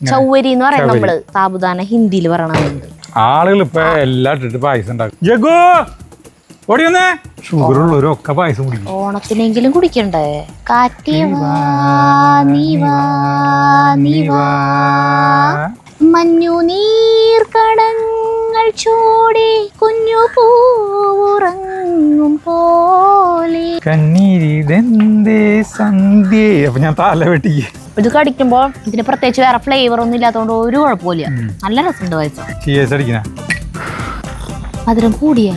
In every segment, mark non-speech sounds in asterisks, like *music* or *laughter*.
ചൗവരി എന്ന് പറയുന്നത് നമ്മൾ. സാബുദാന ഹിന്ദിയിൽ പറയണതുണ്ട് ആളുകൾ ഇപ്പൊ എല്ലാ ഇട്ടിട്ട് പായസം ഉണ്ടാക്കും. ജഗു ഓടി വന്നേ. ഷുഗർ ഉള്ളവരൊക്കെ പായസം കുടിക്കും. ഓണത്തിനെങ്കിലും കുടിക്കണ്ടേ? കാറ്റി വാ നീ വാ നീ വാ. മഞ്ഞു നീർക്കടങ്ങൾ ചൂടി കുഞ്ഞു പൂവുറങ്ങും പോലെ. കണ്ണീരിതെന്തേ സന്ധ്യേ? അപ്പൊ ഞാൻ തല വെട്ടി. ഇത് കടിക്കുമ്പോ ഇതിന് പ്രത്യേകിച്ച് വേറെ ഫ്ലേവർ ഒന്നും ഇല്ലാത്തതുകൊണ്ട് ഒരു കുഴപ്പമില്ല നല്ല രസമുണ്ട് ചീസ് അടിക്കണ. മധുരം കൂടിയ.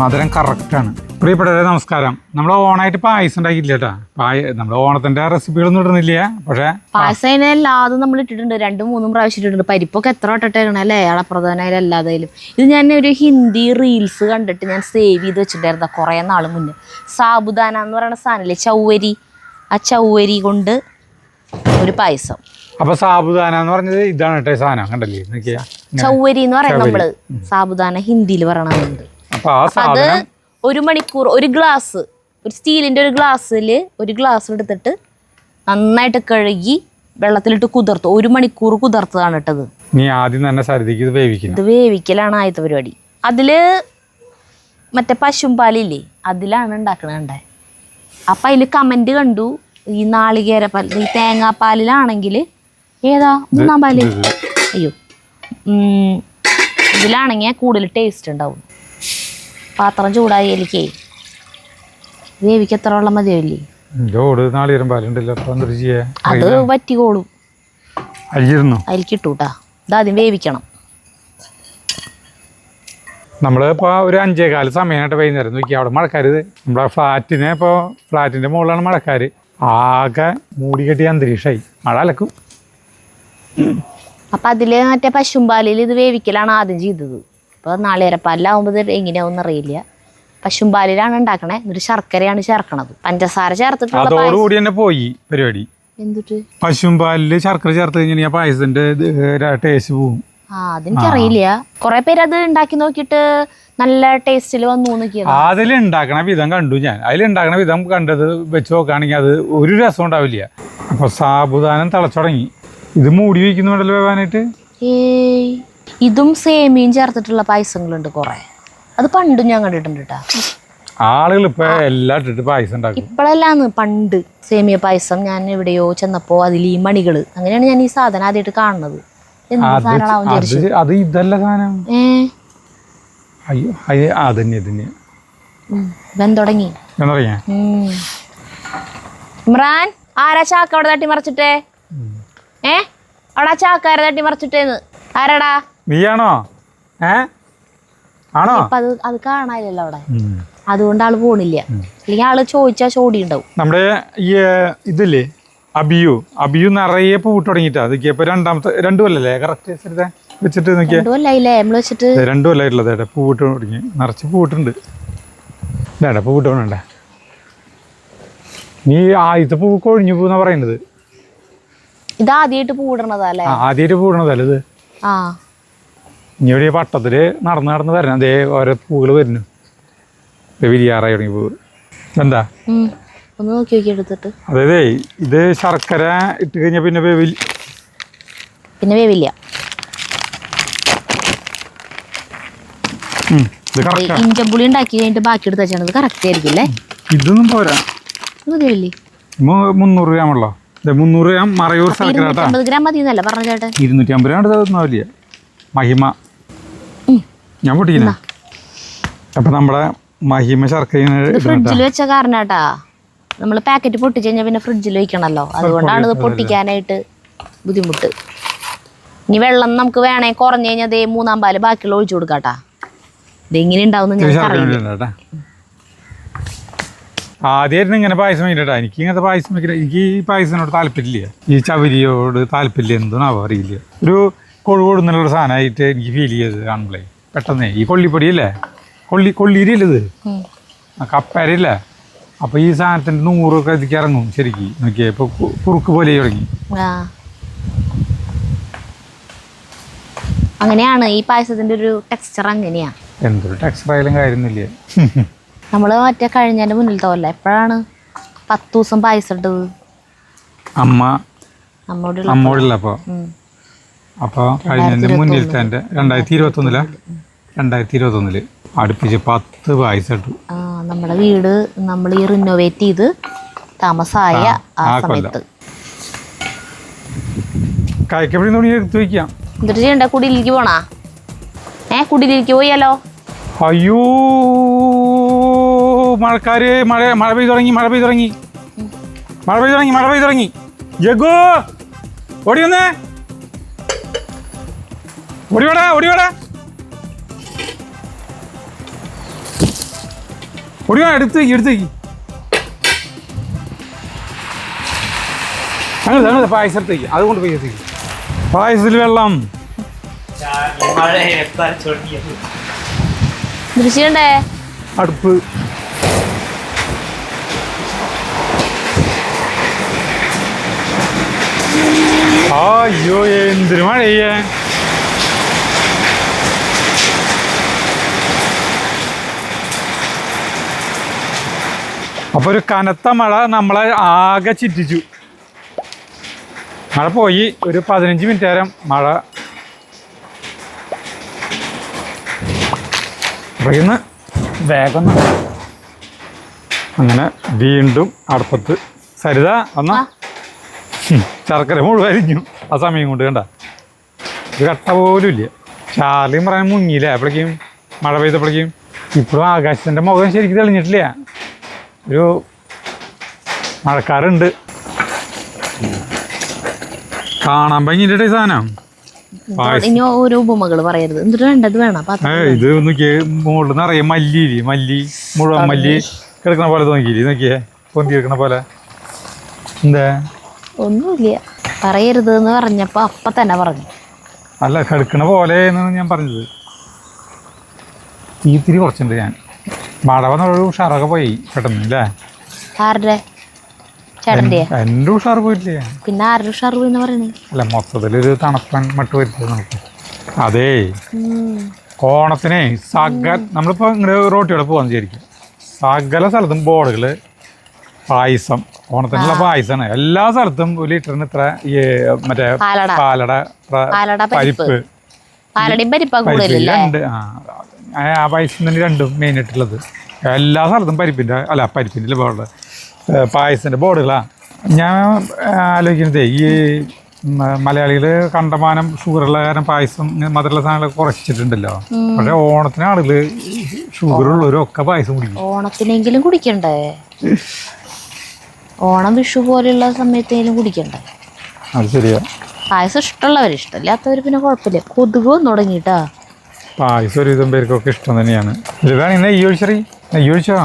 മധുരം കറക്റ്റാണ് പ്രിയപ്പെട്ടവരെ നമസ്കാരം. നമ്മൾ ഓണായിട്ട് പായസം ഉണ്ടാക്കിയില്ല കേട്ടോ. പായ നമ്മുടെ ഓണത്തിന്റെ റെസിപ്പികളൊന്നും ഇടുന്നില്ല പക്ഷേ പായസം എല്ലാതും നമ്മൾ ഇട്ടിട്ടുണ്ട്. രണ്ടും മൂന്നും പ്രാവശ്യം ഇട്ടിട്ടുണ്ട്. പരിപ്പൊക്കെ എത്ര ഇട്ടിട്ടാണ് അല്ലേ? അളപ്രധാനായാലും എല്ലാതായാലും ഇത് ഞാൻ ഒരു ഹിന്ദി റീൽസ് കണ്ടിട്ട് ഞാൻ സേവ് ചെയ്ത് വെച്ചിട്ടുണ്ടായിരുന്ന കുറേ നാൾ മുന്നേ. സാബുദാന എന്ന് പറയുന്ന സാധനമില്ലേ ചൗവരി. ആ ചൗവരി കൊണ്ട് ഒരു പായസം. അപ്പൊ സാബുദാന എന്ന് പറഞ്ഞത് ഇതാണ് കേട്ടോ സാധനം. കണ്ടല്ലേ? ചൗവരി എന്ന് പറയുന്നത് നമ്മൾ സാബുദാന ഹിന്ദിയിൽ പറയണമെന്നുണ്ട് അപ്പൊ ആ അത് സാധനം ഒരു മണിക്കൂർ ഒരു ഗ്ലാസ് ഒരു സ്റ്റീലിന്റെ ഒരു ഗ്ലാസ്സിൽ ഒരു ഗ്ലാസ് എടുത്തിട്ട് നന്നായിട്ട് കഴുകി വെള്ളത്തിലിട്ട് കുതിർത്തു ഒരു മണിക്കൂർ കുതിർത്തതാണ് ഇട്ടത്. നീ ആദ്യം തന്നെ സരിതിക്ക് ഇത് ഇത് വേവിക്കലാണ് ആദ്യത്തെ പരിപാടി. അതിൽ മറ്റേ പശുമ്പാലില്ലേ അതിലാണ് ഉണ്ടാക്കണത് കണ്ടേ. അപ്പം അതിൽ കമന്റ് കണ്ടു ഈ നാളികേരപ്പാൽ ഈ തേങ്ങാപ്പാലിലാണെങ്കിൽ ഏതാ? മൂന്നാം പാൽ. അയ്യോ. ഇതിലാണെങ്കിൽ കൂടുതൽ ടേസ്റ്റ് ഉണ്ടാവും. പാത്രം ചൂടായി എനിക്ക്. വേവിക്ക് എത്ര വെള്ളം മതിയല്ലേ ജോട് നാളികേരം പാലുണ്ടല്ലോ. അത് വറ്റിക്കോളും അരിയിരുന്നു അതിലേക്ക് ഇട്ടൂട്ടാ. ഇതാദ്യം വേവിക്കണം. നമ്മൾ ഇപ്പൊ ഒരു അഞ്ചേകാൽ സമയമായിട്ട് വൈകുന്നേരം നോക്കി. അവിടെ മഴക്കാര് നമ്മുടെ ഫ്ലാറ്റിനെ ഇപ്പൊ ഫ്ലാറ്റിന്റെ മുകളിലാണ് മഴക്കാര്. ആകെ മൂടി കെട്ടിയ അന്തരീക്ഷമായി മഴ അലക്കും. അപ്പം അതിൽ മറ്റേ പശുമ്പാലിൽ ഇത് വേവിക്കലാണ് ആദ്യം ചെയ്തത്. അപ്പോൾ നാളികേരപ്പാലിലാവുമ്പോൾ ഇത് എങ്ങനെയാവും അറിയില്ല പശുമ്പാലിലാണ് ഉണ്ടാക്കണേ. എന്നിട്ട് ശർക്കരയാണ് ചേർക്കണത്. പഞ്ചസാര ചേർത്തിട്ടുള്ള തന്നെ പോയി പരിപാടി. എന്തിട്ട്? പശുമ്പാലിൽ ശർക്കര ചേർത്ത് കഴിഞ്ഞാൽ പായസത്തിന്റെ ടേസ്റ്റ് പോവും ആ അതെനിക്കറിയില്ല. കൊറേ പേര് അത് ഉണ്ടാക്കി നോക്കിയിട്ട് നല്ല ടേസ്റ്റിൽ വന്നു അതിൽ ഉണ്ടാക്കണ വിധം കണ്ടു ഞാൻ. അതിൽ ഉണ്ടാക്കണ വിധം കണ്ടത് വെച്ച് നോക്കുകയാണെങ്കിൽ അത് ഒരു രസം ഉണ്ടാവില്ല. അപ്പൊ സാബുദാനം തിളച്ചുടങ്ങി. ഇത് മൂടി വയ്ക്കുന്നുണ്ടല്ലോ വേവാനായിട്ട്. ഏയ്. ഇതും സേമിയും ചേർത്തിട്ടുള്ള പായസങ്ങളുണ്ട് കുറെ. അത് പണ്ടും ഞാൻ കണ്ടിട്ടുണ്ട് കേട്ടാ ആളുകൾ ഇപ്പൊ എല്ലാം ഇട്ടിട്ട് പായസം ഉണ്ടാക്കും. ഇപ്പോഴല്ലാന്ന് പണ്ട് സേമിയ പായസം ഞാൻ എവിടെയോ ചെന്നപ്പോ അതിൽ ഈ മണികൾ അങ്ങനെയാണ് ഞാൻ ഈ സാധനം ആദ്യമായിട്ട് കാണുന്നത്. എന്ത് സാധനമാവും അത് അത് ഇതല്ല സാധനം. ഏ? അയ്യോ ഇവൻ തുടങ്ങി? ഉം. ഇമ്രാൻ ആരാ ചാക്ക അവിടെ തട്ടി മറിച്ചിട്ടേ ഏ? അവിടെ ആ ചാക്ക ആരാ തട്ടി മറിച്ചിട്ടേന്ന് ആരാടാ? നീയാണോ? ഏ? ആണോ? ഇപ്പൊ അത് അത് കാണാനില്ലല്ലോ അവിടെ. അതുകൊണ്ട് ആൾ പോണില്ല. അല്ലെങ്കിൽ ആൾ ചോദിച്ചാ ചോടി ഉണ്ടാവും. നമ്മുടെ ഈ ഇതില്ലേ? അബിയു. അബിയു നിറയെ പൂട്ട് തുടങ്ങിയിട്ടാ. അതൊക്കെ ഇപ്പൊ രണ്ടാമത്തെ രണ്ടു കൊല്ലല്ലേ? കറക്റ്റ് വെച്ചിട്ട് നോക്കിയാ. രണ്ടുമല്ലായില്ലേ നമ്മൾ വെച്ചിട്ട് രണ്ടു കൊല്ലായിട്ടുള്ളത് ഏട്ടാ പൂവിട്ട് തുടങ്ങി. നിറച്ച് പൂവിട്ടുണ്ട്. ഇതാടാ പൂവിട്ട് വേണ്ട നീ ആദ്യത്തെ പൂ കൊഴിഞ്ഞു പൂന്നാ പറയുന്നത്. ഇത് ആദ്യമായിട്ട് പൂടണതാ അല്ലേ ആദ്യമായിട്ട് പൂടണതല്ലേ ഇത്? ആ. ഇനി ഇവിടെ പട്ടത്തിൽ നടന്ന് നടന്ന് വരണം. അതേ ഓരോ പൂകൾ വരുന്നു. വിരിയാറായി തുടങ്ങി പൂവ്. എന്താ. ഒന്ന് നോക്കി നോക്കി എടുത്തിട്ട്. അതായത് ഇത് ശർക്കര ഇട്ട് കഴിഞ്ഞാൽ പിന്നെ വേവിൽ പിന്നെ വേവില്ല. ഇഞ്ചമ്പുളി ഉണ്ടാക്കി കഴിഞ്ഞിട്ട് ബാക്കി എടുത്ത് വെച്ചാൽ കറക്റ്റ് ആയിരിക്കും അല്ലേ? ഇതൊന്നും പോരാ. മുന്നൂറ് ഗ്രാമുള്ളോ അതെ മുന്നൂറ് ഗ്രാം മറയൂർ ശർക്കര ഇരുന്നൂറ്റി അമ്പത് ഗ്രാം മതി എന്നല്ല പറഞ്ഞ ചേട്ടൻ ഇരുന്നൂറ്റി അമ്പത് മഹിമ. ഞാൻ പൊട്ടിക്കുന്ന. അപ്പൊ നമ്മുടെ മഹിമ ശർക്കര ഫ്രിഡ്ജിൽ വെച്ച കാരണാട്ടാ. നമ്മൾ പാക്കറ്റ് പൊട്ടിച്ചു കഴിഞ്ഞാൽ പിന്നെ ഫ്രിഡ്ജിൽ വെക്കണല്ലോ. അതുകൊണ്ടാണ് ഇത് പൊട്ടിക്കാനായിട്ട് ബുദ്ധിമുട്ട്. ഇനി വെള്ളം നമുക്ക് വേണേ കുറഞ്ഞു കഴിഞ്ഞാൽ ദേ മൂന്നാം പാൽ ബാക്കിയുള്ള ഒഴിച്ചു കൊടുക്കാട്ടാ. ഇതെങ്ങനെ ഉണ്ടാവും കേട്ടാ. ആദ്യമായിരുന്നു ഇങ്ങനെ പായസം വയ്ക്കട്ടാ എനിക്ക് ഇങ്ങനത്തെ പായസം വയ്ക്കില്ല എനിക്ക് ഈ പായസത്തിനോട് താല്പര്യമില്ല. ഈ ചവരിയോട് താല്പര്യം എന്താണാവോ അറിയില്ല. ഒരു കൊഴുകൊടുന്നുള്ള സാധനമായിട്ട് എനിക്ക് ഫീൽ ചെയ്തത് കാണുമ്പോഴേ. പെട്ടെന്ന്. ഈ കൊള്ളിപ്പൊടിയല്ലേ കൊള്ളി കൊള്ളിരിയല്ലേ. ആ കപ്പരയില്ലേ അപ്പോൾ ഈ സാധനത്തിന്റെ നൂറൊക്കെ ഇതിക്ക് ഇറങ്ങും ശരിക്ക്. നോക്കിയേ ഇപ്പോൾ കുറുക്ക് പോലെ തുടങ്ങി. അങ്ങനെയാണ് ഈ പായസത്തിന്റെ ഒരു ടെക്സ്ചർ അങ്ങനെയാ. എന്തൊരു ടെക്സ്ചർ ആയാലും കാര്യമൊന്നുമില്ല. നമ്മൾ മറ്റേ കഴിഞ്ഞതിന്റെ മുന്നിൽ തോല്ല എപ്പോഴാണ് പത്ത് ദിവസം പായസം ഇട്ടത്? അമ്മ അമ്മോടുള്ള അമ്മോടില്ല അപ്പോൾ അപ്പോൾ കഴിഞ്ഞതിന്റെ മുന്നിൽ തന്റെ രണ്ടായിരത്തി ഇരുപത്തൊന്നില? രണ്ടായിരത്തി ഇരുപത്തൊന്നിൽ അടുപ്പിച്ച് പത്ത് പായസം ഇട്ടു. ആ നമ്മുടെ വീട് നമ്മൾ ഈ റിനോവേറ്റ് ചെയ്ത് താമസമായ ആ ആ കൊല്ലം. സമയത്ത്. കായ്ക്കപ്പടി തുണി എടുത്ത് വയ്ക്കാം എന്നിട്ട് ചെയ്യണ്ട കുടിയിലേക്ക് പോണാ? ഏ കുടിയിലേക്ക് പോയാലോ? അയ്യോ മഴക്കാര് മഴ മഴ പെയ്തു തുടങ്ങി മഴ പെയ്തു തുടങ്ങി. മഴ പെയ്തു തുടങ്ങി മഴ പെയ്തു തുടങ്ങി. ജഗു ഓടി വന്നേ. ഓടിവാ എടുത്ത് വയ്ക്ക് എടുത്ത് വയ്ക്ക് അങ്ങനെ അങ്ങനെ പായസം എടുത്തേക്ക് അതുകൊണ്ട് പായസത്തേക്ക് പായസത്തിൽ വെള്ളം. അടുപ്പ്. അയ്യോ എന്തിനു മഴയ്യേ അപ്പൊ ഒരു കനത്ത മഴ നമ്മളെ ആകെ ചിറ്റിച്ചു. മഴ പോയി ഒരു പതിനഞ്ച് മിനിറ്റ് നേരം മഴ. പറയുന്ന വേഗം അങ്ങനെ വീണ്ടും അടുപ്പത്ത്. സരിത വന്ന? ശർക്കര മുഴുവരിഞ്ഞു. ആ സമയം കൊണ്ട് കണ്ട. ഒരു കട്ട പോലും ഇല്ല. ചാർലിയും പറയാൻ മുങ്ങിയില്ല? അപ്പോഴേക്കും മഴ പെയ്തപ്പോഴേക്കും ഇപ്പോഴും ആകാശത്തിന്റെ മുഖം ശരിക്കും തെളിഞ്ഞിട്ടില്ല. ഒരു മഴക്കാറുണ്ട് കാണാൻ ഭംഗിന്റെ സാധനം. ഇനി ഓരോ ഉപമകൾ പറയരുത്. എന്നിട്ട് വേണ്ടത് വേണം. ഇത് നോക്കിയേ മുകളിൽ നിറയെ മല്ലിയില്ലേ മല്ലി മുഴുവൻ മല്ലി കിടക്കണ പോലെ നോക്കിയില്ലേ നോക്കിയേ പൊന്തി കിടക്കണ പോലെ. എന്താ? ഒന്നുമില്ല. പറയരുത് എന്ന് പറഞ്ഞപ്പോ അപ്പൊ തന്നെ പറഞ്ഞു. അല്ല കിടക്കണ പോലെ എന്നാണ് ഞാൻ പറഞ്ഞത്. തീത്തിരി കുറച്ചുണ്ട് ഞാൻ. മഴ വന്നൊരു ഉഷാറൊക്കെ പോയി പെട്ടെന്ന് അല്ലേ ആരുടെ? ചേട്ടന്റെ എന്റെ ഉഷാറ് പോയില്ലേ പിന്നെ ആരുടെ എന്ന് പറയുന്നത് അല്ല മൊത്തത്തിലൊരു തണുപ്പൻ മട്ട് വരുത്തത് നമുക്ക്. അതേ ഓണത്തിനെ സകല നമ്മളിപ്പോ ഇങ്ങനെ റോട്ടിയുടെ പോകാന്ന് വിചാരിക്കും. സകല സ്ഥലത്തും ബോർഡുകൾ പായസം ഓണത്തിനുള്ള പായസമാണ് എല്ലാ സ്ഥലത്തും ഒരു ലിറ്ററിന് ഇത്ര ഈ മറ്റേ പാലട. പരിപ്പ്. പരിപ്പ്. പാലടയും പരിപ്പാ പരിപ്പ് കൂടുതലല്ലേ? പായസം തന്നെ രണ്ടും മെയിൻ ആയിട്ടുള്ളത്. എല്ലാ സ്ഥലത്തും പരിപ്പിന്റെ അല്ല പരിപ്പിന്റെ ബോർഡ് പായസത്തിന്റെ ബോർഡുകളാണ് ഞാൻ ആലോചിക്കുന്നത് ഈ മലയാളികൾ കണ്ടമാനം ഷുഗറുള്ള കാരണം പായസം മധുരമുള്ള സാധനങ്ങളൊക്കെ കുറച്ചിട്ടുണ്ടല്ലോ. പക്ഷെ ഓണത്തിന് ആളുകൾ ഷുഗർ ഉള്ളവരൊക്കെ പായസം കുടിക്കും. ഓണത്തിനെങ്കിലും കുടിക്കണ്ടേ? ഓണം വിഷു പോലെയുള്ള സമയത്തെങ്കിലും കുടിക്കണ്ടേ? അത് ശരിയാ. പായസം ഇഷ്ടമുള്ളവർ ഇഷ്ടമില്ലാത്തവർ പിന്നെ കുഴപ്പമില്ല. കൊതുക് വന്നു പായസം ഒരുവിധം പേർക്കൊക്കെ ഇഷ്ടം തന്നെയാണ്. ഇതാണ് ഇന്ന് നെയ്യ് ഒഴിച്ചറി നെയ്യ് ഒഴിച്ചോ?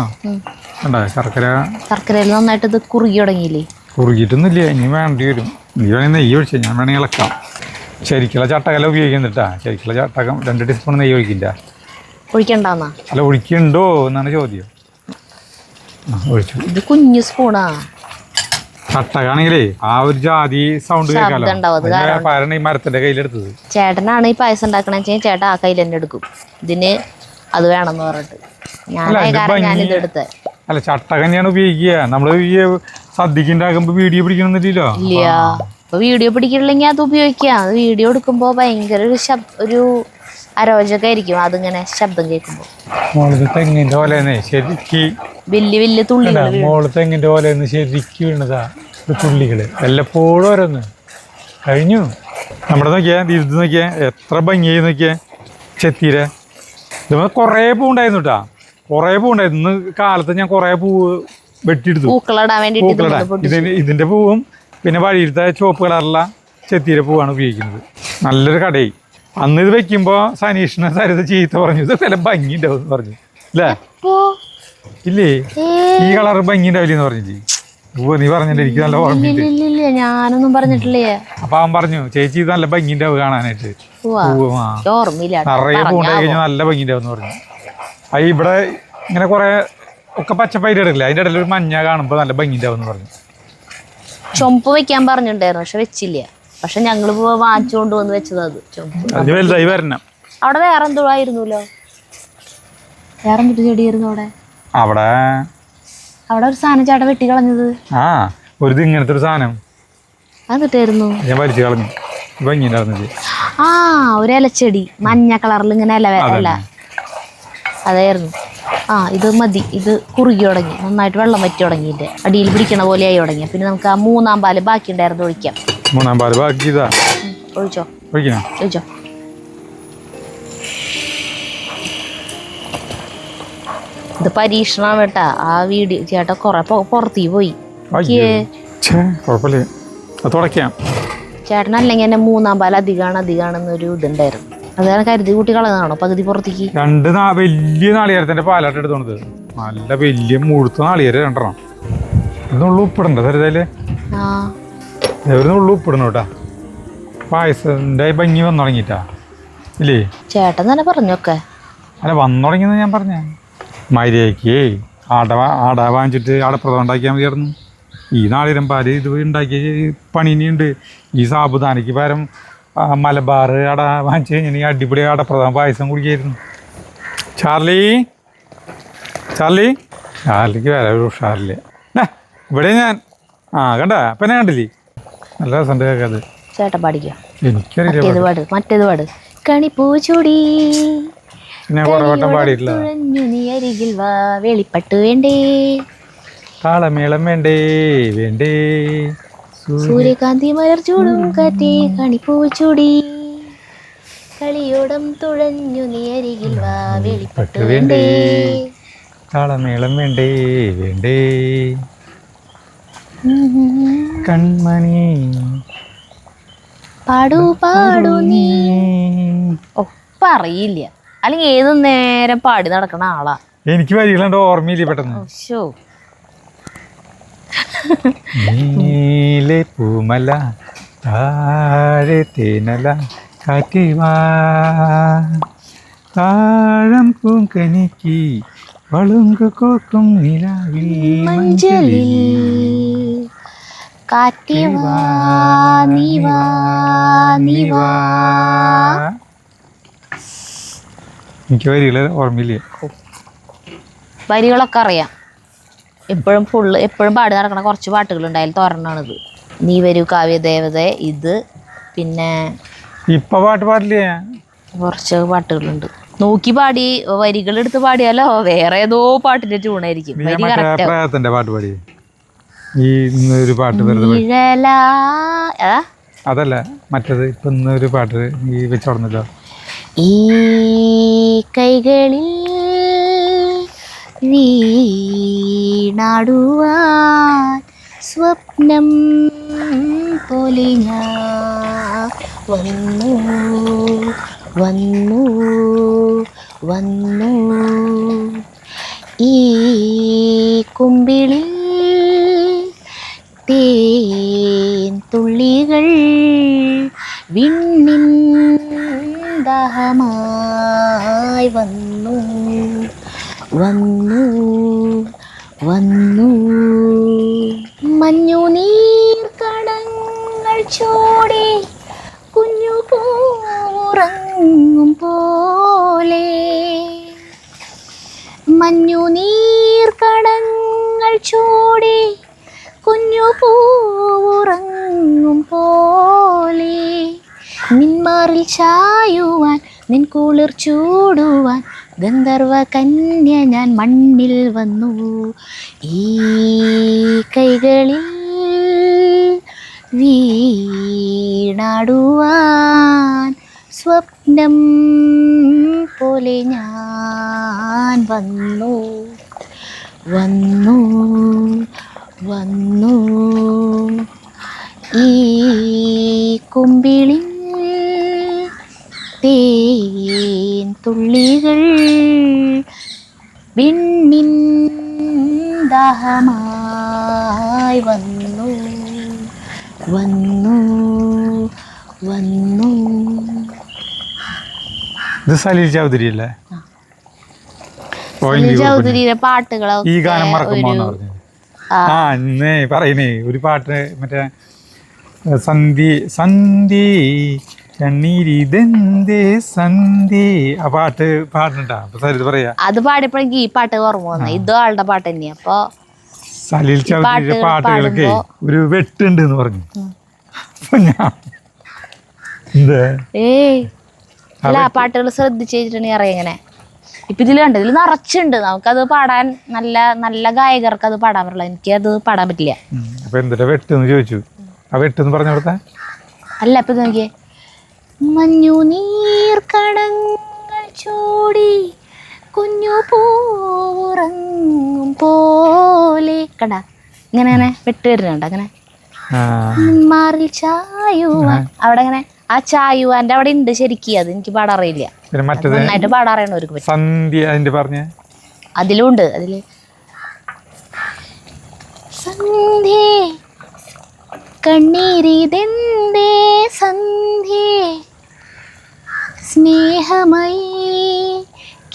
കണ്ടോ? ശർക്കര. ശർക്കരയിൽ നന്നായിട്ട് ഇത് കുറുകി തുടങ്ങിയില്ലേ? കുറുകിയിട്ടൊന്നുമില്ല ഇനി വേണ്ടി വരും. നീ വേണമെങ്കിൽ നെയ്യ് ഒഴിച്ചു? ഞാൻ വേണമെങ്കിൽ ഇളക്കാം. ശരിക്കുള്ള ചട്ടകല ഉപയോഗിക്കുന്നിട്ടാ ശരിക്കുള്ള ചട്ടകം രണ്ട് ടീസ്പൂൺ നെയ്യ് ഒഴിക്കില്ല. ഒഴിക്കണ്ടെന്നാ? അല്ല ഒഴിക്കുന്നുണ്ടോ എന്നാണ് ചോദ്യം. ആ ഒഴിച്ചു. ഇത് കുഞ്ഞു സ്പൂണാ ചട്ടകാണെങ്കിലേ ആ ഒരു ജാതി സൗണ്ട് കേൾക്കാലോ? ഈ മരത്തിന്റെ കയ്യിലെടുത്തത്. ചേട്ടനാണ് ഈ പായസം ഉണ്ടാക്കണെന്ന് വെച്ചാൽ ചേട്ടൻ ആ കയ്യിൽ തന്നെ എടുക്കും ഇതിന് അത് വേണമെന്ന് പറഞ്ഞിട്ട്. ഞാൻ ഞാനിത് ഭംഗി- അല്ല ചട്ടകം തന്നെയാണ് ഉപയോഗിക്കുക. നമ്മൾ ഈ സദ്യക്ക് ഉണ്ടാക്കുമ്പോൾ വീഡിയോ പിടിക്കണമെന്നില്ലല്ലോ വീഡിയോ പിടിക്കണില്ലെങ്കിൽ അത് ഉപയോഗിക്കാം. അത് വീഡിയോ എടുക്കുമ്പോ ഭയങ്കര ഒരു ഒരു അരോചകമായിരിക്കും അതിങ്ങനെ ശബ്ദം കേൾക്കുമ്പോൾ തെങ്ങിന്റെ പോലെന്നെ ശരിക്ക് വലിയ വലിയ തുള്ളികൾ മോൾ തെങ്ങിന്റെ പോലെന്ന് ശരിക്ക് വീണതാ. തുള്ളികൾ. വല്ലപ്പോഴും ഓരോന്ന്. കഴിഞ്ഞു. നമ്മുടെ നോക്കിയാ ഇത് നോക്കിയാ എത്ര ഭംഗിയായി നോക്കിയാ. ചെത്തീര. ഇത് കുറേ പൂ ഉണ്ടായിരുന്നു കേട്ടാ കുറേ പൂ ഉണ്ടായിരുന്നു. ഇന്ന് കാലത്ത് ഞാൻ കുറേ പൂവ് വെട്ടിയെടുത്തു. പൂക്കളിടാൻ വേണ്ടിട്ട് പൂക്കളിടാൻ. ഇതിന് ഇതിന്റെ പൂവും പിന്നെ വഴിയിലത്തെ ചുവപ്പ് കളറുള്ള ചെത്തീര പൂവാണ് ഉപയോഗിക്കുന്നത്. നല്ലൊരു കടയായി. അന്ന് ഇത് വെക്കുമ്പോ സനീഷിനെ സരിത ചീത്ത പറഞ്ഞു. ഇത് വില ഭംഗി ഉണ്ടാവും പറഞ്ഞു. അല്ലേ? ഇല്ലേ? ഈ കളർ ഭംഗി ഉണ്ടാവില്ലെന്ന് പറഞ്ഞു നീ പറഞ്ഞില്ല എനിക്ക് നല്ല ഓർമ്മയുണ്ട് ഇല്ല ഞാനൊന്നും പറഞ്ഞിട്ടില്ലേ അപ്പൊ അവൻ പറഞ്ഞു ചേച്ചി ഇത് നല്ല ഭംഗി ഉണ്ടാവും കാണാനായിട്ട് നിറയെ പൂണ്ടായി കഴിഞ്ഞാൽ നല്ല ഭംഗി ഉണ്ടാവും പറഞ്ഞു ആ ഇവിടെ ഇങ്ങനെ കുറെ ഒക്കെ പച്ചപ്പയിര് എടുക്കില്ല അതിന്റെ ഇടയിൽ ഒരു മഞ്ഞ കാണുമ്പോൾ നല്ല ഭംഗി ഉണ്ടാവും പറഞ്ഞു ചുമപ്പ് വെക്കാൻ പറഞ്ഞിട്ടുണ്ടായിരുന്നു പക്ഷെ വെച്ചില്ല പക്ഷെ ഞങ്ങൾ പോ വാങ്ങിച്ചു കൊണ്ടുവന്ന് വെച്ചത് അത്. അവിടെ വേറെ എന്തോ ആയിരുന്നല്ലോ? വേറെ എന്തൊരു ചെടിയായിരുന്നു അവിടെ? അവിടെ അവിടെ ഒരു സാധനം ചേട്ടൻ വെട്ടി കളഞ്ഞത്. ആ ഒരു ഇങ്ങനത്തെ ഒരു സാധനം. അത് കിട്ടായിരുന്നു ഞാൻ വലിച്ചു കളഞ്ഞു. ഭംഗി ഉണ്ടായിരുന്നത് ആ ഒരു ഇലച്ചെടി. മഞ്ഞ കളറിൽ ഇങ്ങനെ ഇല ഇല. അതായിരുന്നു. ആ ഇത് മതി. ഇത് കുറുകി തുടങ്ങി. നന്നായിട്ട് വെള്ളം വറ്റി തുടങ്ങിയിട്ട് അടിയിൽ പിടിക്കണ പോലെ ആയി തുടങ്ങി. പിന്നെ നമുക്ക് ആ മൂന്നാം പാൽ ബാക്കി ഉണ്ടായിരുന്നു ഒഴിക്കാം. മൂന്നാം പാൽ ബാക്കി ഇതാ ഒഴിച്ചോ ഒഴിക്കണം ഒഴിച്ചോ ഇത് പരീക്ഷണം കേട്ടാ ആ വീഡിയോ ചേട്ടാ കുറെ പുറത്തേക്ക് പോയി. കുഴപ്പമില്ല അത് തുടയ്ക്കാം. ചേട്ടൻ അല്ലെങ്കിൽ എന്നെ മൂന്നാം പാൽ അധികമാണ് അധികമാണെന്നൊരു ഇതുണ്ടായിരുന്നു. അതാണ് കരുതി കൂട്ടി കളഞ്ഞതാണോ പകുതി പുറത്തേക്ക്? രണ്ട് വലിയ നാളികേരത്തിന്റെ പാലാട്ട് എടുത്തോണത്. നല്ല വലിയ മുഴുത്ത നാളികേരം രണ്ടെണ്ണം. ഇന്നുള്ളു ഉപ്പിടണ്ട. ആ. നുള്ളു ഉപ്പിടണം കേട്ടാ പായസത്തിന്റെ ഭംഗി വന്നു തുടങ്ങിട്ടാ ഇല്ലേ? ചേട്ടൻ തന്നെ പറഞ്ഞൊക്കെ. അല്ല വന്നു തുടങ്ങിയെന്ന് ഞാൻ പറഞ്ഞ. മര്യാദയ്ക്ക് ആട ആട വാങ്ങിച്ചിട്ട് ആടപ്രദം ഉണ്ടാക്കിയാൽ മതിയായിരുന്നു. ഈ നാളിരം പാൽ ഇത് ഉണ്ടാക്കിയ പണിനിയുണ്ട്. ഈ സാബുദാനയ്ക്ക് പകരം മലബാർ അട വാങ്ങിച്ച് കഴിഞ്ഞാൽ ഈ അടിപൊളി ആടപ്രദം പായസം കുടിക്കായിരുന്നു. ചാർലി? ചാർലി? ചാർലിക്ക് വേറെ ഒരു ഉഷാറില്ല ഇവിടെ ഞാൻ. ആ കണ്ട? അപ്പം ഞാൻ കണ്ടില്ലേ? നല്ല സന്ദേഹം ചേട്ടൻ പാടിക്കോ? മറ്റേത് പാട് മറ്റേത് പാട്. കണിപ്പൂ ചൂടി വട്ടം പാടിയിട്ടില്ല. തുഴഞ്ഞു നീ അരികിൽ വാ വെളിപ്പട്ട് വേണ്ടേ? താളമേളം വേണ്ടേ വേണ്ടേ? സൂര്യകാന്തി മലർ ചൂടും കാറ്റേ കണിപ്പൂ ചൂടി കളിയോടം തുഴഞ്ഞു നീ അരികിൽ വാ വെളിപ്പട്ട് വേണ്ടേ? താളമേളം വേണ്ടേ വേണ്ടേ? കൺമണി പാടു പാടു നീ. ഒപ്പം അറിയില്ല. അല്ലെങ്കിൽ ഏത് നേരം പാടി നടക്കണ ആളാ. എനിക്ക് വരികളുണ്ട് ഓർമ്മയില്ല പെട്ടെന്ന്. ഷോ നീലെ പൂമല താഴെ തേനല കാറ്റി വാ. താഴം പൂങ്കനിക്ക് വളുങ്ക് കോക്കും നിലാവിൽ മഞ്ചലിൽ നിവാ നിവാ എനിക്ക് വരികളെ ഓർമ്മയില്ല? വരികളൊക്കെ അറിയാം. എപ്പോഴും ഫുള്ള് എപ്പോഴും പാടി നടക്കണ കുറച്ച് പാട്ടുകളുണ്ടായാലും തോരണാണിത്. നീ വരൂ കാവ്യ ദേവത ഇത് പിന്നെ ഇപ്പൊ പാട്ട് പാടില്ലേ? കുറച്ച് പാട്ടുകളുണ്ട്. നോക്കി പാടി വരികൾ എടുത്ത് പാടിയാലോ? വേറെ ഏതോ പാട്ടിന്റെ ട്യൂണായിരിക്കും വരി കറക്റ്റ് പാട്ട് പാടി. ഈ ഒരു പാട്ട്. അതല്ല മറ്റത് ഇപ്പൊ ഇന്നൊരു പാട്ട് ഈ വെച്ചോടന്നല്ലോ ഈ കൈകളിൽ വീണാടുവാൻ സ്വപ്നം പോലെ ഞാൻ വന്നു വന്നു. വന്നു. ഈ കുമ്പിളിൽ തേൻ തുള്ളികൾ വിണ്ണിൻ ദഹമായി വന്നു. വന്നു വന്നു. മഞ്ഞു നീർ കടങ്ങൾ ചോടി കുഞ്ഞു പൂറങ്ങും പോലെ മഞ്ഞു നീർക്കടങ്ങൾ കടങ്ങൾ ചൂടി കുഞ്ഞു പൂവുറങ്ങും പോലെ. നിന്മാറിൽ ചായുവാൻ നിൻ കുളിർ ചൂടുവാൻ ഗന്ധർവ കന്യ ഞാൻ മണ്ണിൽ വന്നു. ഈ കൈകളിൽ വീണാടുവാൻ സ്വപ്നം പോലെ ഞാൻ വന്നു. വന്നു. വന്നു. ഈ കുമ്പിളിൽ തേൻ തുള്ളികൾ വിണ്ണിൻ ദാഹമായി വന്നു. വന്നു. വന്നു. ഇത് സലീൽ ചൗധരി അല്ലേ സുനിൽ ചൗധരിയുടെ പാട്ടുകളൊക്കെ ഈ ഗാനം മറക്കുമ്പോന്ന് പറഞ്ഞു. ആ. ഇന്നേ പറയുന്നേ ഒരു പാട്ട് മറ്റേ സന്ധി സന്ധി കണ്ണീരിതെന്തേ സന്ധി ആ പാട്ട് പാടുന്നുണ്ടാ? സരിത് പറയാ. അത് പാടിയപ്പോഴെങ്കിൽ ഈ പാട്ട് ഓർമ്മ വന്നു. ഇതും ആളുടെ പാട്ട് തന്നെയാ. അപ്പൊ സലീൽ ചൗധരിയുടെ പാട്ടുകളൊക്കെ ഒരു വെട്ടുണ്ട് എന്ന് പറഞ്ഞു. ഞാൻ ഏയ് അല്ല പാട്ടുകൾ ശ്രദ്ധിച്ച് വെച്ചിട്ടുണ്ടെങ്കിൽ അറിയാം ഇങ്ങനെ. ഇപ്പൊ ഇതിൽ കണ്ടു? ഇതിൽ നിറച്ചുണ്ട്. നമുക്കത് പാടാൻ നല്ല നല്ല ഗായകർക്ക് അത് പാടാൻ പറ്റില്ല. എനിക്ക് അത് പാടാൻ പറ്റില്ല. അപ്പൊ എന്തിട്ടാ വെട്ടെന്ന് ചോദിച്ചു? ആ വെട്ടെന്ന് പറഞ്ഞ കൊടുത്ത. അല്ല ഇപ്പൊ നോക്കിയേ. മഞ്ഞു നീർക്കടങ്ങൾ ചൂടി കുഞ്ഞു പൂറങ്ങും പോലെ. കണ്ട? ഇങ്ങനെ ഇങ്ങനെ വെട്ട് വരുന്നുണ്ട്. അങ്ങനെ. മാറിൽ ചായുവാൻ. അവിടെ അങ്ങനെ ആ ചായുവാന്റെ അവിടെ ഉണ്ട് ശരിക്കും അത് എനിക്ക് പാടാറിയില്ല പിന്നെ മറ്റേത്? നന്നായിട്ട് പാടാറിയണവർക്ക് പറ്റും സന്ധ്യ അതിന്റെ പറഞ്ഞ? അതിലും ഉണ്ട് അതിൽ. സന്ധ്യേ കണ്ണീരിതെന്തേ സന്ധ്യേ? സ്നേഹമയി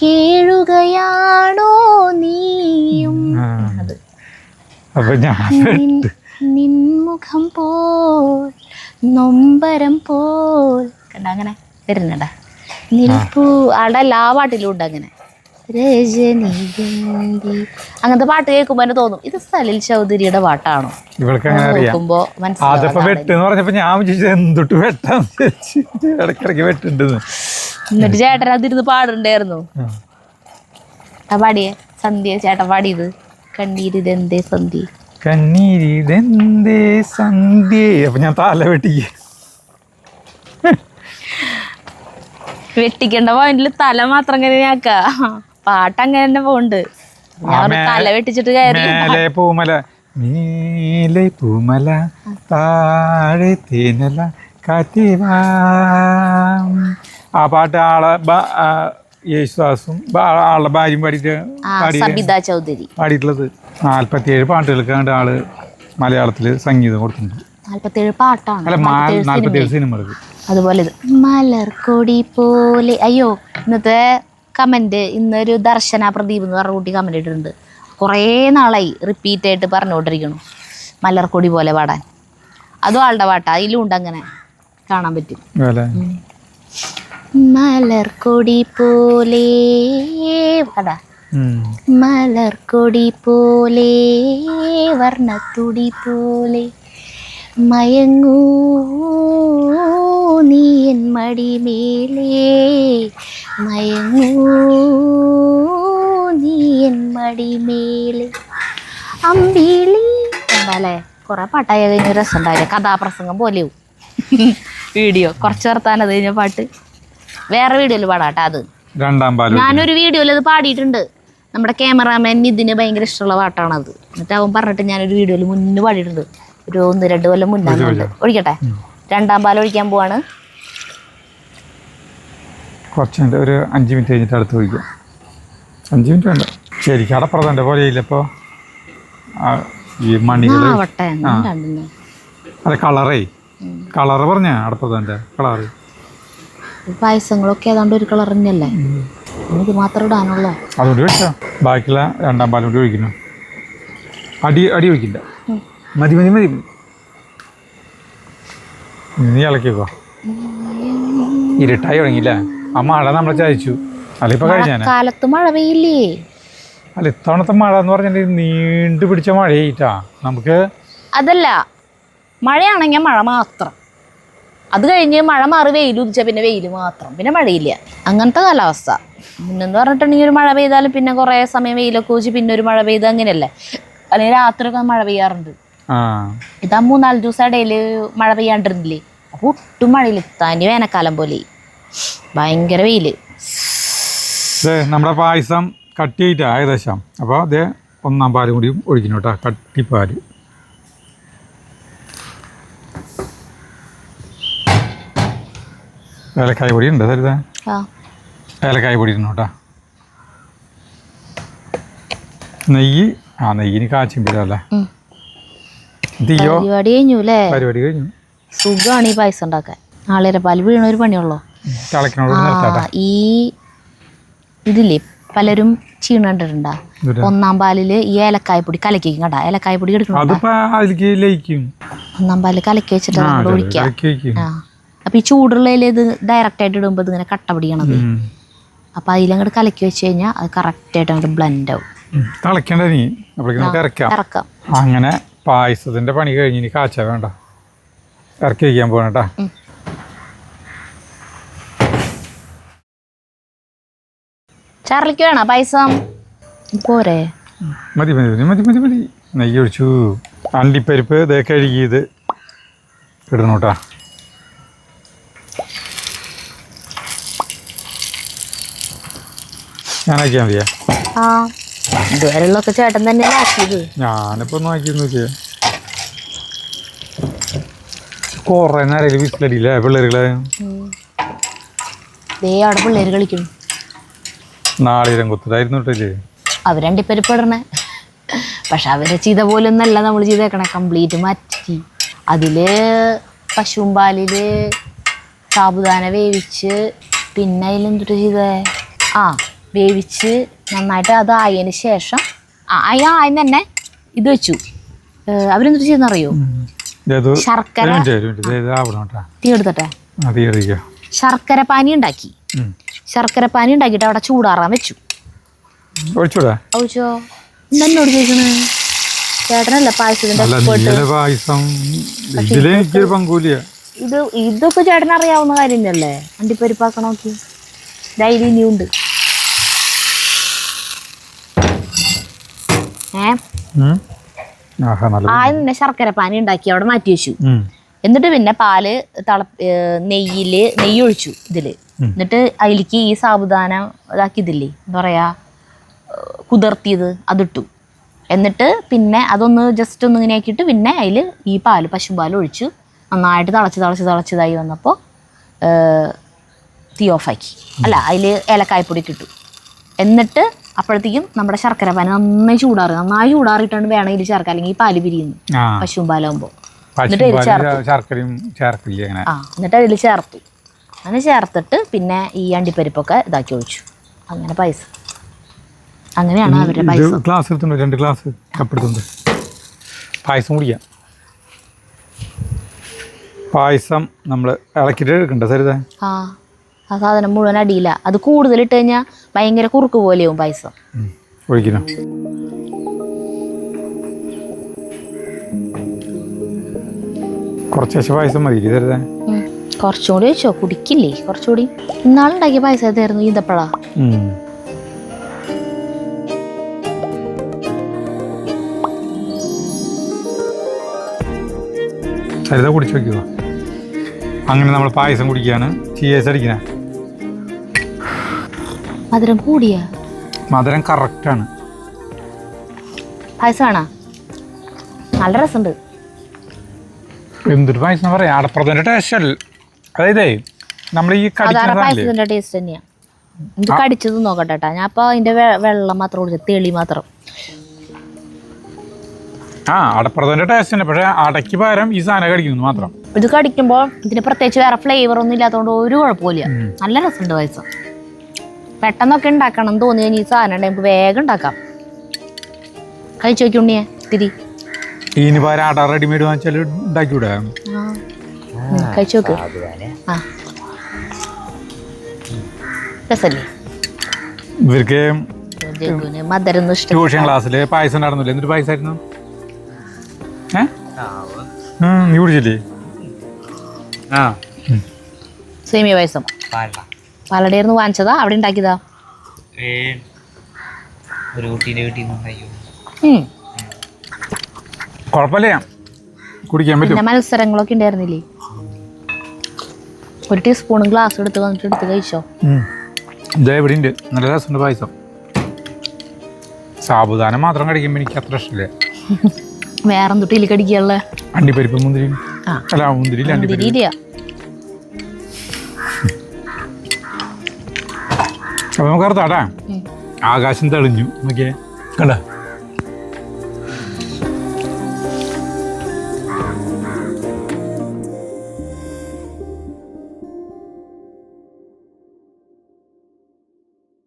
കേഴുകയാണോ നീയും? അത്. അപ്പൊ ഞാൻ നിൻ- നിൻമുഖം പോൽ നൊമ്പരം പോൽ. കണ്ട അങ്ങനെ? വരുന്നുണ്ടാ നിൽപ്പൂ ആടെ എല്ലാ പാട്ടിലും ഉണ്ട് അങ്ങനെ. രജനീഗന്ധി. അങ്ങനത്തെ പാട്ട് കേൾക്കുമ്പോ തന്നെ തോന്നും ഇത് സലിൽ ചൗധരിയുടെ പാട്ടാണോ? നോക്കുമ്പോ എന്നിട്ട് ചേട്ടൻ അതിരുന്ന് പാടുണ്ടായിരുന്നു. ആ പാടിയേ? സന്ധ്യ ചേട്ടൻ പാടിയത്. കണ്ണീരിതെന്തേ സന്ധ്യ. കണ്ണീരിതെന്തേ സന്ധ്യ? അപ്പൊ ഞാൻ തല വെട്ടി. വെട്ടിക്കണ്ട പോയിന്റിൽ തല മാത്രം ആക്ക. പാട്ട് അങ്ങനെ തന്നെ പോണ്ട് ഞാൻ തല വെട്ടിച്ചിട്ട് കയറി. പൂമല മേലെ പൂമല താഴെ തേനല ആ പാട്ട് ആളെ യേശുദാസും ആളുടെ ഭാര്യയും പാടിയിട്ട് ചൗധരി. പാടിയിട്ടുള്ളത്. നാല്പത്തിയേഴ് പാട്ടുകൾക്ക് കേൾക്കാണ്ട് ആൾ മലയാളത്തിൽ സംഗീതം കൊടുത്തിട്ടുണ്ട്. പാട്ടാണ്. അല്ല നാല്പത്തിയേഴ് സിനിമകൾക്ക്. അതുപോലെ ഇത്. മലർക്കൊടി പോലെ. അയ്യോ ഇന്നത്തെ കമന്റ് ഇന്നൊരു ദർശന പ്രദീപ് എന്ന് പറഞ്ഞ കുട്ടി കമന്റ് ഇട്ടിട്ടുണ്ട്. കുറേ നാളായി റിപ്പീറ്റ് ആയിട്ട് പറഞ്ഞുകൊണ്ടിരിക്കണു മലർക്കൊടി പോലെ പാടാൻ. അതും ആളുടെ പാട്ടാ. അതിലും ഉണ്ട് അങ്ങനെ കാണാൻ പറ്റും. മലർക്കൊടി പോലെ ഉം. മലർക്കൊടി പോലെ വർണത്തുടി പോലെ മയങ്ങൂ. നീ എൻ മടിമേലേ മയങ്ങൂ. നീ എൻ മടിമേലെ അമ്പിളി. എന്താല്ലേ കുറെ പാട്ടായ കഴിഞ്ഞ രസം ഉണ്ടാവില്ല കഥാപ്രസംഗം പോലെയും വീഡിയോ. കുറച്ച് വർത്താനത് അത് കഴിഞ്ഞ പാട്ട്. വേറെ വീഡിയോയിൽ പാടാട്ടാ അത്. രണ്ടാം പാലും ഞാനൊരു വീഡിയോയിൽ അത് പാടിയിട്ടുണ്ട്. നമ്മുടെ ക്യാമറാമാൻ ഇതിന് ഭയങ്കര ഇഷ്ടമുള്ള പാട്ടാണത്. എന്നിട്ട് അവൻ പറഞ്ഞിട്ട് ഞാനൊരു വീഡിയോയിൽ മുന്നേ പാടിയിട്ടുണ്ട്. ഒരു ഒന്ന് രണ്ട് കൊല്ലം മുന്നാണ് ഒഴിക്കട്ടെ? രണ്ടാം പാലം ഒഴിക്കാൻ പോവാണ്. കുറച്ച് ഒരു അഞ്ച് മിനിറ്റ് കഴിഞ്ഞിട്ട് അടുത്ത് ഒഴിക്കാം. അഞ്ച് മിനിറ്റ് വേണ്ട. ശരിക്കും അടപ്പുറത്തന്റെ പോലെ ഇല്ലപ്പോ അതെ ഈ മണികൾ അല്ല കളറേ. കളറ് പറഞ്ഞ അടപ്പുറത്തന്റെ കളറ്. പായസങ്ങളൊക്കെ ഏതാണ്ട് ഒരു കളർ തന്നെയല്ലേ? ഇത് മാത്രം ഇടാനുള്ളോ? അതുകൊണ്ട് ഒഴിച്ചാ ബാക്കിയുള്ള രണ്ടാം പാലും കൂടി ഒഴിക്കുന്നു. അടി അടി ഒഴിക്കില്ല. മതി മതി മതി. നീ ഇളക്കിക്കോ. ഇരുട്ടായി തുടങ്ങിയില്ല? ആ മഴ നമ്മളെ ചായച്ചു. അല്ല ഇപ്പൊ കഴിഞ്ഞാ? കാലത്ത് മഴ പെയ്യില്ലേ? അല്ല ഇത്തവണത്തെ മഴ എന്ന് പറഞ്ഞാൽ നീണ്ടു പിടിച്ച മഴയായിട്ടാ. നമുക്ക് അതല്ല മഴയാണെങ്കിൽ മഴ മാത്രം. അത് കഴിഞ്ഞ് മഴ മാറി വെയിൽ ഉദിച്ചാൽ പിന്നെ വെയിൽ മാത്രം. പിന്നെ മഴയില്ല. അങ്ങനത്തെ കാലാവസ്ഥ. മുന്നെന്ന് പറഞ്ഞിട്ടുണ്ടെങ്കിൽ ഒരു മഴ പെയ്താലും പിന്നെ കുറേ സമയം വെയിലൊക്കെ വെച്ച് പിന്നെ ഒരു മഴ പെയ്ത് അങ്ങനെയല്ലേ. അല്ലെങ്കിൽ രാത്രിയൊക്കെ മഴ പെയ്യാറുണ്ട്. ഇതാ മൂന്നാൽ ദിവസം ഇടയിൽ മഴ പെയ്യാണ്ടിരുന്നില്ലേ. അപ്പൊ ഒട്ടും മഴയില്ല. തനി വേനൽക്കാലം പോലെ. ഭയങ്കര വെയിൽ. നമ്മുടെ പായസം കട്ടിയായിട്ടാ ഏകദേശം. അപ്പോൾ അതേ ഒന്നാം പാലും കൂടി ഒഴിക്കണം കേട്ടോ. കട്ടിപ്പാൽ. ഏലക്കായ പൊടി ഉണ്ട് തരുതാ ഏലക്കായ പൊടി ഇടണം കേട്ടോ. നെയ്യ്? ആ നെയ്യിന് കാച്ചും ഉം. തീയോ പരിപാടി കഴിഞ്ഞു അല്ലേ പരിപാടി കഴിഞ്ഞു. സുഖമാണ് ഈ പായസം ഉണ്ടാക്കാൻ. നാളെ പാൽ വീണ ഒരു പണിയുള്ളോ. ഈ ഇതില്ലേ പലരും ചീണണ്ടിട്ടുണ്ടാ ഒന്നാം പാലിൽ ഈ ഏലക്കായപ്പൊടി കലക്കി കണ്ടാ ഏലക്കായപ്പൊടി എടുക്കണം ഒന്നാം പാൽ കലക്കി വെച്ചിട്ട് ഒഴിക്കാം. അപ്പൊ ഈ ചൂടുള്ളതിൽ ഇത് ഡയറക്റ്റ് ആയിട്ട് ഇടുമ്പോൾ ഇങ്ങനെ കട്ട പിടിക്കണത് അപ്പോൾ അതിലങ്ങോട്ട് കലക്കി വെച്ച് കഴിഞ്ഞാൽ അത് കറക്റ്റായിട്ട് അങ്ങോട്ട് ബ്ലെൻഡ് ആവും. തിളയ്ക്കണ്ട നീ അപ്പോഴേക്ക് നമുക്ക് ഇറക്കാം. ഇറക്കാം. അങ്ങനെ പായസത്തിന്റെ പണി കഴിഞ്ഞ് ഇനി കാച്ച വേണ്ട. ഇറക്കി വയ്ക്കാൻ പോകണം ചാർലിക്ക് വേണ പായസം? പോരേ. മതി മതി മതി മതി മതി. നെയ്യ് ഒഴിച്ചു. അണ്ടിപ്പരിപ്പ് ഇതേ കഴുകിയത് ഇടണോട്ടാ. കേട്ടാ ഞാനാക്കിയാൽ മതിയാ. ആ ഇതുവരെയുള്ളതൊക്കെ ചേട്ടൻ തന്നെ ആക്കിയത്. ഞാനിപ്പോൾ ഒന്നും ആക്കിയൊന്നും ചെയ്യാം കുറേ നേരം വിസിലടിയില്ലേ പിള്ളേരുകളെ? ദേ അവിടെ പിള്ളേര് കളിക്കുന്നു നാളിരം കൊത്തതായിരുന്നു കേട്ടില്ലേ അവർ രണ്ടിപ്പരിപ്പ് ഇടണേ. പക്ഷെ അവരെ ചെയ്ത പോലെ ഒന്നല്ല നമ്മൾ ചെയ്തേക്കണേ. കംപ്ലീറ്റ് മാറ്റി. അതിൽ പശുമ്പാലിൽ പാലിൽ സാബുദാന വേവിച്ച് പിന്നെ അതിലെന്തിട്ട് ചെയ്തേ? ആ വേവിച്ച് നന്നായിട്ട് അത് ആയതിന് ശേഷം ആ ആ ആയെന്ന് തന്നെ ഇത് വെച്ചു. അവരെന്ത് ചെയ്യുന്നറിയോ ശർക്കര തീ എടുത്തട്ടെ. ശർക്കര പാനി ഉണ്ടാക്കി. ശർക്കര പാനി ഉണ്ടാക്കിയിട്ട് അവിടെ ചൂടാറാൻ വെച്ചു. ഒഴിച്ചോ? എന്നോട് ചോദിക്കണേ ചേട്ടനല്ല പായസത്തിന്റെ ഇത് ഇതൊക്കെ ചേട്ടൻ അറിയാവുന്ന കാര്യം തന്നെയല്ലേ? അണ്ടിപ്പരിപ്പാക്കണോക്കി. ഡൈലി ഇനിയും ഉണ്ട് ഏ ആഹാ നല്ല ആദ്യം തന്നെ ശർക്കര പാനി ഉണ്ടാക്കി അവിടെ മാറ്റി വെച്ചു. എന്നിട്ട് പിന്നെ പാൽ തള നെയ്യിൽ നെയ്യ് ഒഴിച്ചു ഇതിൽ. എന്നിട്ട് അതിലേക്ക് ഈ സാബുദാന ഇതാക്കി ഇതില്ലേ എന്താ പറയാ കുതിർത്തിയത് അതിട്ടു. എന്നിട്ട് പിന്നെ അതൊന്ന് ജസ്റ്റ് ഒന്ന് ഇങ്ങനെ ആക്കിയിട്ട് പിന്നെ അതിൽ ഈ പാൽ പശുപാൽ ഒഴിച്ചു. നന്നായിട്ട് തിളച്ച് തിളച്ച് തിളച്ചതായി വന്നപ്പോൾ തീ ഓഫാക്കി അല്ല അതിൽ ഏലക്കായപ്പൊടി കിട്ടും എന്നിട്ട് അപ്പോഴത്തേക്കും നമ്മുടെ ശർക്കര പാന് നന്നായി ചൂടാറി. നന്നായി ചൂടാറിയിട്ടാണ് വേണം ഇതിൽ ചേർക്കുക അല്ലെങ്കിൽ ഈ പാൽ പിരിയുന്നു. പശുവും പാലാകുമ്പോൾ ആ എന്നിട്ട് അതിൽ ചേർത്തു. അങ്ങനെ ചേർത്തിട്ട് പിന്നെ ഈ അണ്ടിപ്പരിപ്പൊക്കെ ഇതാക്കി ഒഴിച്ചു. അങ്ങനെ പൈസ അങ്ങനെയാണ് അവരുടെ ഇത് പായസം. ഗ്ലാസ് എടുത്തുണ്ട് രണ്ട് ഗ്ലാസ് കപ്പെടുത്തുണ്ട് പായസം കുടിക്കാം. പായസം നമ്മൾ ഇളക്കിട്ട് എടുക്കണ്ട? സരിത? ആ ആ സാധനം മുഴുവൻ അടിയില്ല അത് കൂടുതൽ ഇട്ട് കഴിഞ്ഞാൽ ഭയങ്കര കുറുക്ക് പോലെയാവും പായസം. ഒഴിക്കണം? കുറച്ച് പായസം മതി. കുറച്ചുകൂടി വെച്ചോ കുടിക്കില്ലേ? കുറച്ചുകൂടി. ഇന്നാളുണ്ടാക്കിയ പായസം തരുന്നു ഈന്തപ്പഴ. സരിത കുടിച്ച് നോക്കുക അങ്ങനെ നമ്മൾ പായസം കുടിക്കുകയാണ്. ചീയേസ് അടിക്കണേ. മധുരം കൂടിയ? മധുരം കറക്റ്റാണ് പായസമാണോ? നല്ല രസമുണ്ട്. എന്തൊരു പായസം പറയാം. അടപ്പുറത്തിന്റെ ടേസ്റ്റ് അല്ല. അതായത് നമ്മൾ ഈ പായസത്തിന്റെ ടേസ്റ്റ് തന്നെയാണ് ഇത് കടിച്ചത് നോക്കട്ടെ കേട്ടോ. ഞാൻ അപ്പോൾ അതിന്റെ വെ- വെള്ളം മാത്രം കൊടുക്കുക തെളി മാത്രം. ആ അടപ്പുറത്തിന്റെ ടേസ്റ്റ് തന്നെ. പക്ഷേ അടയ്ക്ക് പകരം ഈ സാധനം കടിക്കുന്നു മാത്രം. ഇത് കടിക്കുമ്പോൾ ഇതിന് പ്രത്യേകിച്ച് വേറെ ഫ്ലേവർ ഒന്നും ഇല്ലാത്തതുകൊണ്ട് ഒരു കുഴപ്പമില്ല നല്ല രസമുണ്ട് പായസം. പെട്ടെന്നൊക്കെ ഉണ്ടാക്കണം എന്ന് തോന്നി കഴിഞ്ഞാൽ ഈ സാധനം ഉണ്ടെങ്കിൽ നമുക്ക് വേഗം ഉണ്ടാക്കാം. കഴിച്ചു നോക്കി ഉണ്ണിയെ തിരി. റെഡിമെയ്ഡ് വാങ്ങിച്ചാൽ ഉണ്ടാക്കിവിടാ കഴിച്ചു നോക്ക് ആ രസല്ലേ? ഇവർക്ക് ജഗ്ഗുന് മധുരം ഒന്നും ഇഷ്ടം ട്യൂഷൻ ക്ലാസ്സിൽ പായസം നടന്നില്ല? എന്തൊരു പായസമായിരുന്നു നീ കുടിച്ചില്ലേ? ആ. സേമിയ പായസം. പാടില്ല പാലടയായിരുന്നു വാങ്ങിച്ചതാ? അവിടെ ഉണ്ടാക്കിയതാ? ഒരു കുട്ടീന്റെ വീട്ടിൽ നിന്ന്. കുഴപ്പമില്ല. കുടിക്കാൻ പറ്റും. മത്സരങ്ങളൊക്കെ ഉണ്ടായിരുന്നില്ലേ? ഒരു ടീസ്പൂണും ഗ്ലാസ് എടുത്ത് വന്നിട്ട് എടുത്ത് കഴിച്ചോ? ഉണ്ട്. നല്ല രസമുണ്ട് പായസം. സാബുദാനം മാത്രം കഴിക്കുമ്പോൾ എനിക്ക് അത്ര ഇഷ്ടമില്ല. *laughs* വേറെ എന്തൊട്ടിയിൽ കടിക്കാനുള്ള? അണ്ടിപ്പരിപ്പ് മുന്തിരി ആ. അല്ല മുന്തിരി അണ്ടിപ്പരിപ്പ്. അപ്പൊ നമുക്ക്. ആകാശം തെളിഞ്ഞു. നോക്കിയേ. കണ്ട?